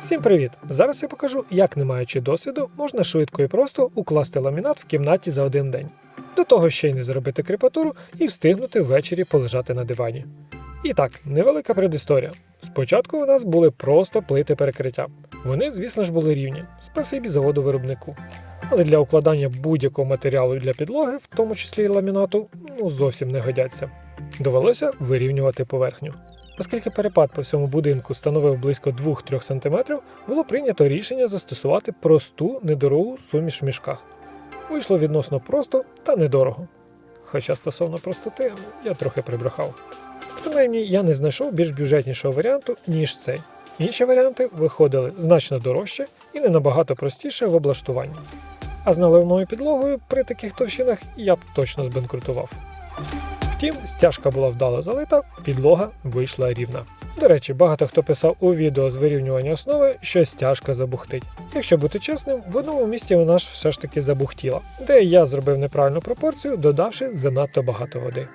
Всім привіт! Зараз я покажу, як не маючи досвіду, можна швидко і просто укласти ламінат в кімнаті за один день. До того ще й не зробити крепатуру і встигнути ввечері полежати на дивані. І так, невелика предісторія. Спочатку у нас були просто плити перекриття. Вони, звісно ж, були рівні, спасибі заводу виробнику. Але для укладання будь-якого матеріалу для підлоги, в тому числі і ламінату, ну зовсім не годяться. Довелося вирівнювати поверхню. Оскільки перепад по всьому будинку становив близько 2-3 см, було прийнято рішення застосувати просту недорогу суміш в мішках. Вийшло відносно просто та недорого. Хоча стосовно простоти, я трохи прибрехав. Принаймні, я не знайшов більш бюджетнішого варіанту, ніж цей. Інші варіанти виходили значно дорожче і не набагато простіше в облаштуванні. А з наливною підлогою при таких товщинах я б точно збанкрутував. Втім, стяжка була вдало залита, підлога вийшла рівна. До речі, багато хто писав у відео з вирівнювання основи, що стяжка забухтить. Якщо бути чесним, в одному місці вона ж все ж таки забухтіла, де я зробив неправильну пропорцію, додавши занадто багато води.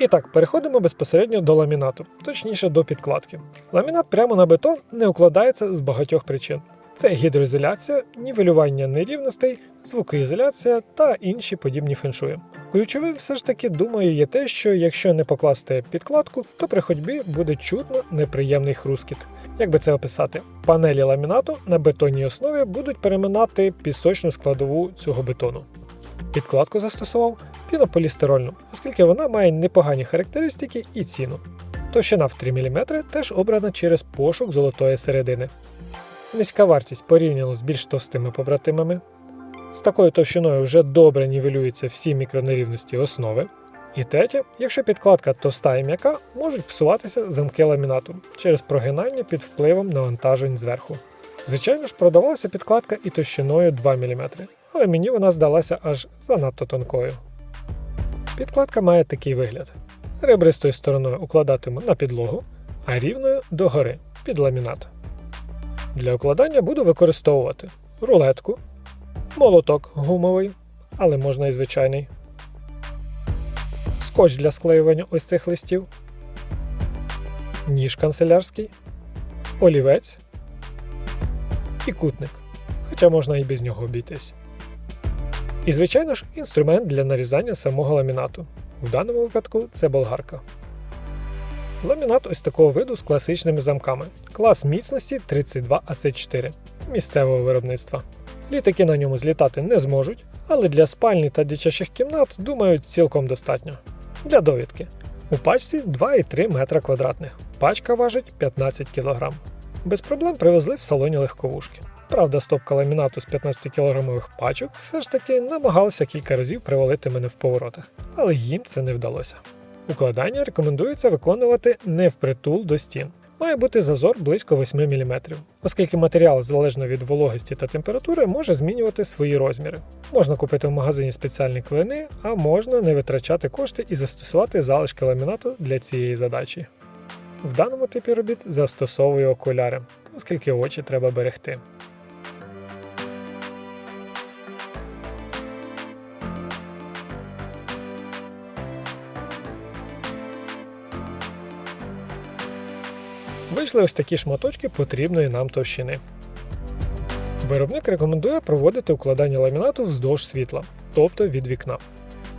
І так, переходимо безпосередньо до ламінату, точніше до підкладки. Ламінат прямо на бетон не укладається з багатьох причин. Це гідроізоляція, нівелювання нерівностей, звукоізоляція та інші подібні феншуї. Ключовим все ж таки думаю є те, що якщо не покласти підкладку, то при ходьбі буде чутно неприємний хрускіт. Як би це описати? Панелі ламінату на бетонній основі будуть переминати пісочну складову цього бетону. Підкладку застосував пінополістирольну, оскільки вона має непогані характеристики і ціну. Товщина в 3 мм теж обрана через пошук золотої середини. Низька вартість порівняно з більш товстими побратимами. З такою товщиною вже добре нівелюються всі мікронерівності основи. І третє, якщо підкладка товста і м'яка, можуть псуватися замки ламінату через прогинання під впливом навантажень зверху. Звичайно ж, продавалася підкладка і товщиною 2 мм, але мені вона здалася аж занадто тонкою. Підкладка має такий вигляд: ребристою стороною укладатиму на підлогу, а рівною догори під ламінат. Для укладання буду використовувати. Рулетку, молоток гумовий, але можна і звичайний, скотч для склеювання ось цих листів, ніж канцелярський, олівець. І кутник, хоча можна і без нього обійтись. І, звичайно ж, інструмент для нарізання самого ламінату. В даному випадку це болгарка. Ламінат ось такого виду з класичними замками. Клас міцності 32 АЦ4 місцевого виробництва. Літаки на ньому злітати не зможуть, але для спальні та дитячих кімнат, думаю, цілком достатньо. Для довідки. У пачці 2,3 метра квадратних. Пачка важить 15 кг. Без проблем привезли в салоні легковушки. Правда, стопка ламінату з 15 кілограмових пачок все ж таки намагалася кілька разів привалити мене в поворотах, але їм це не вдалося. Укладання рекомендується виконувати не впритул до стін. Має бути зазор близько 8 мм, оскільки матеріал залежно від вологості та температури може змінювати свої розміри. Можна купити в магазині спеціальні клини, а можна не витрачати кошти і застосувати залишки ламінату для цієї задачі. В даному типі робіт застосовую окуляри, оскільки очі треба берегти. Вийшли ось такі шматочки потрібної нам товщини. Виробник рекомендує проводити укладання ламінату вздовж світла, тобто від вікна.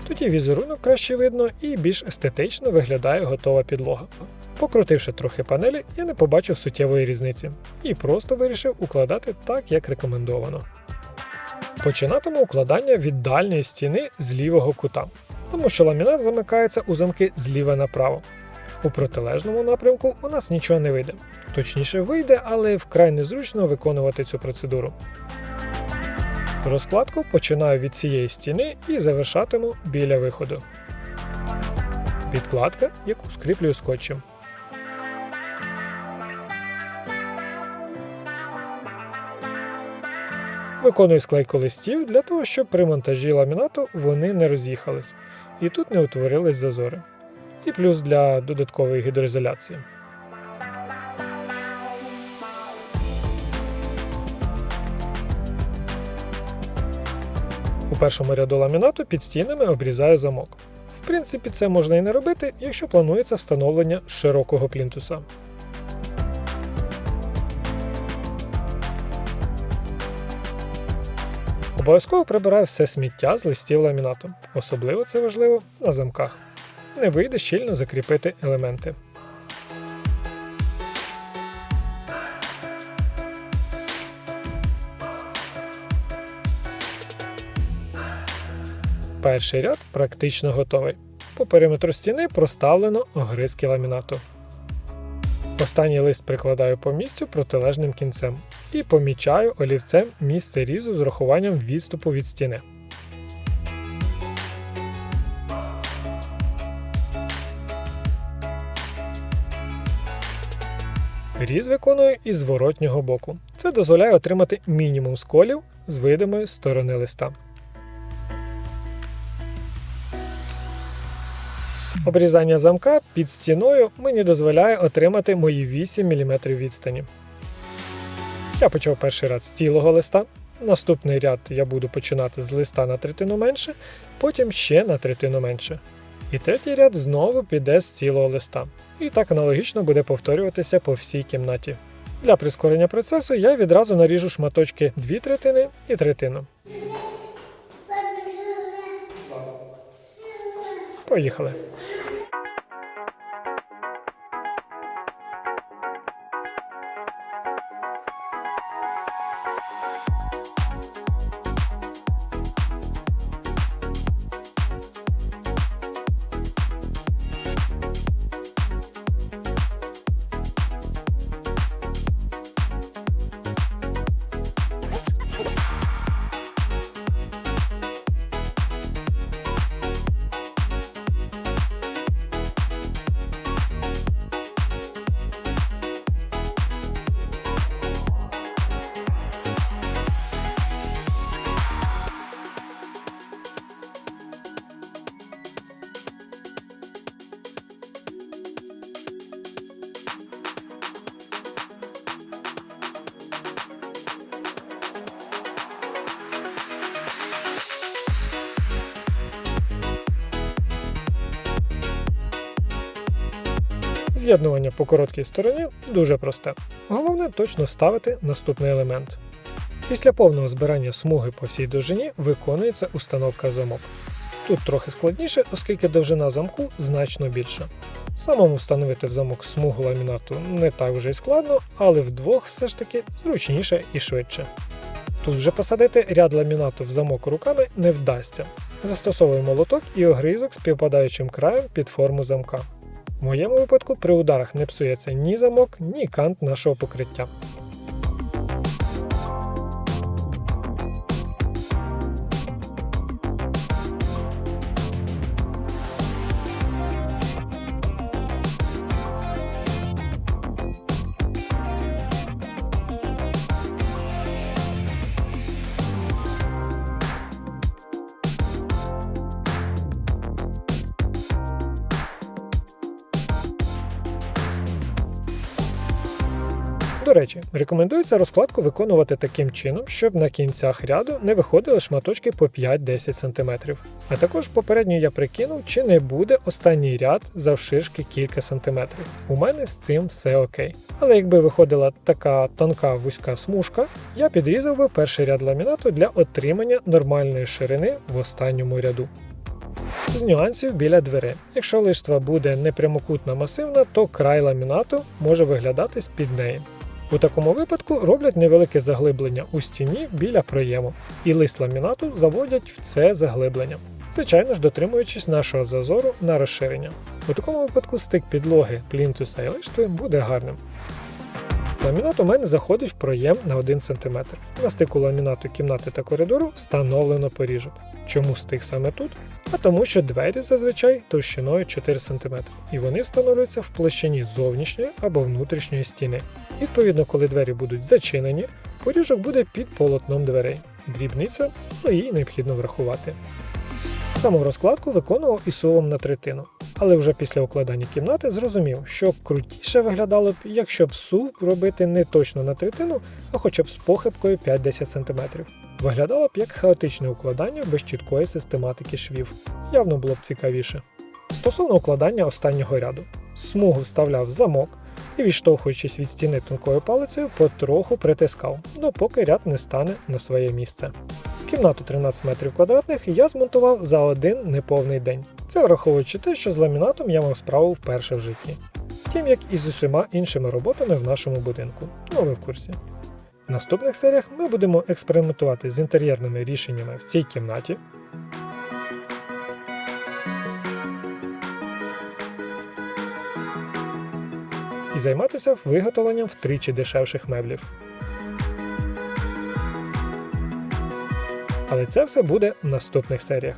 Тоді візерунок краще видно і більш естетично виглядає готова підлога. Покрутивши трохи панелі, я не побачив суттєвої різниці і просто вирішив укладати так, як рекомендовано. Починатиму укладання від дальньої стіни з лівого кута, тому що ламінат замикається у замки зліва направо. У протилежному напрямку у нас нічого не вийде. Точніше вийде, але вкрай незручно виконувати цю процедуру. Розкладку починаю від цієї стіни і завершатиму біля виходу. Підкладка, яку скріплюю скотчем. Виконую склейку листів для того, щоб при монтажі ламінату вони не роз'їхались і тут не утворились зазори і плюс для додаткової гідроізоляції. У першому ряду ламінату під стінами обрізаю замок. В принципі, це можна і не робити, якщо планується встановлення широкого плінтуса. Обов'язково прибираю все сміття з листів ламінату. Особливо це важливо на замках. Не вийде щільно закріпити елементи. Перший ряд практично готовий. По периметру стіни проставлено огризки ламінату. Останній лист прикладаю по місцю протилежним кінцем і помічаю олівцем місце різу з урахуванням відступу від стіни. Різ виконую із зворотнього боку. Це дозволяє отримати мінімум сколів з видимої сторони листа. Обрізання замка під стіною мені дозволяє отримати мої 8 мм відстані. Я почав перший ряд з цілого листа. Наступний ряд я буду починати з листа на третину менше, потім ще на третину менше. І третій ряд знову піде з цілого листа. І так аналогічно буде повторюватися по всій кімнаті. Для прискорення процесу я відразу наріжу шматочки 2 третини і третину. Поїхали. З'єднування по короткій стороні дуже просте. Головне точно ставити наступний елемент. Після повного збирання смуги по всій довжині виконується установка замок. Тут трохи складніше, оскільки довжина замку значно більша. Самому встановити в замок смугу ламінату не так вже й складно, але вдвох все ж таки зручніше і швидше. Тут вже посадити ряд ламінату в замок руками не вдасться. Застосовуємо молоток і огризок з співпадаючим краєм під форму замка. В моєму випадку при ударах не псується ні замок, ні кант нашого покриття. До речі, рекомендується розкладку виконувати таким чином, щоб на кінцях ряду не виходили шматочки по 5-10 см. А також попередньо я прикинув, чи не буде останній ряд завширшки кілька сантиметрів. У мене з цим все окей. Але якби виходила така тонка вузька смужка, я підрізав би перший ряд ламінату для отримання нормальної ширини в останньому ряду. З нюансів біля двери. Якщо лиштва буде не прямокутна масивна, то край ламінату може виглядати з-під неї. У такому випадку роблять невелике заглиблення у стіні біля проєму, і лист ламінату заводять в це заглиблення, звичайно ж дотримуючись нашого зазору на розширення. У такому випадку стик підлоги плінтуса і лиштви буде гарним. Ламінат у мене заходить в проєм на 1 см. На стику ламінату кімнати та коридору встановлено поріжок. Чому стик саме тут? А тому, що двері зазвичай товщиною 4 см, і вони встановлюються в площині зовнішньої або внутрішньої стіни. Відповідно, коли двері будуть зачинені, поріжок буде під полотном дверей. Дрібниця, але її необхідно врахувати. Саму розкладку виконував і сувом на третину, але вже після укладання кімнати зрозумів, що крутіше виглядало б, якщо б сув робити не точно на третину, а хоча б з похибкою 5-10 см. Виглядало б як хаотичне укладання без чіткої систематики швів. Явно було б цікавіше. Стосовно укладання останнього ряду, смугу вставляв в замок і, відштовхуючись від стіни тонкою палицею, потроху притискав, допоки ряд не стане на своє місце. Кімнату 13 метрів квадратних я змонтував за один неповний день. Це враховуючи те, що з ламінатом я мав справу вперше в житті. Втім, як і з усіма іншими роботами в нашому будинку. Ну ви в курсі. В наступних серіях ми будемо експериментувати з інтер'єрними рішеннями в цій кімнаті. І займатися виготовленням втричі дешевших меблів. Але це все буде в наступних серіях.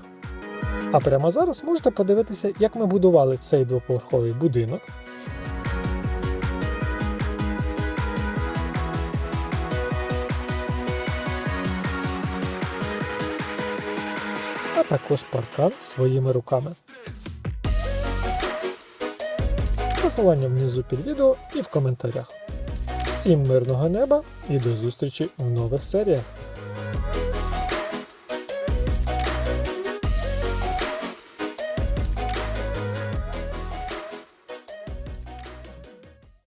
А прямо зараз можете подивитися, як ми будували цей двоповерховий будинок. Також паркан своїми руками. Посилання внизу під відео і в коментарях. Всім мирного неба і до зустрічі в нових серіях.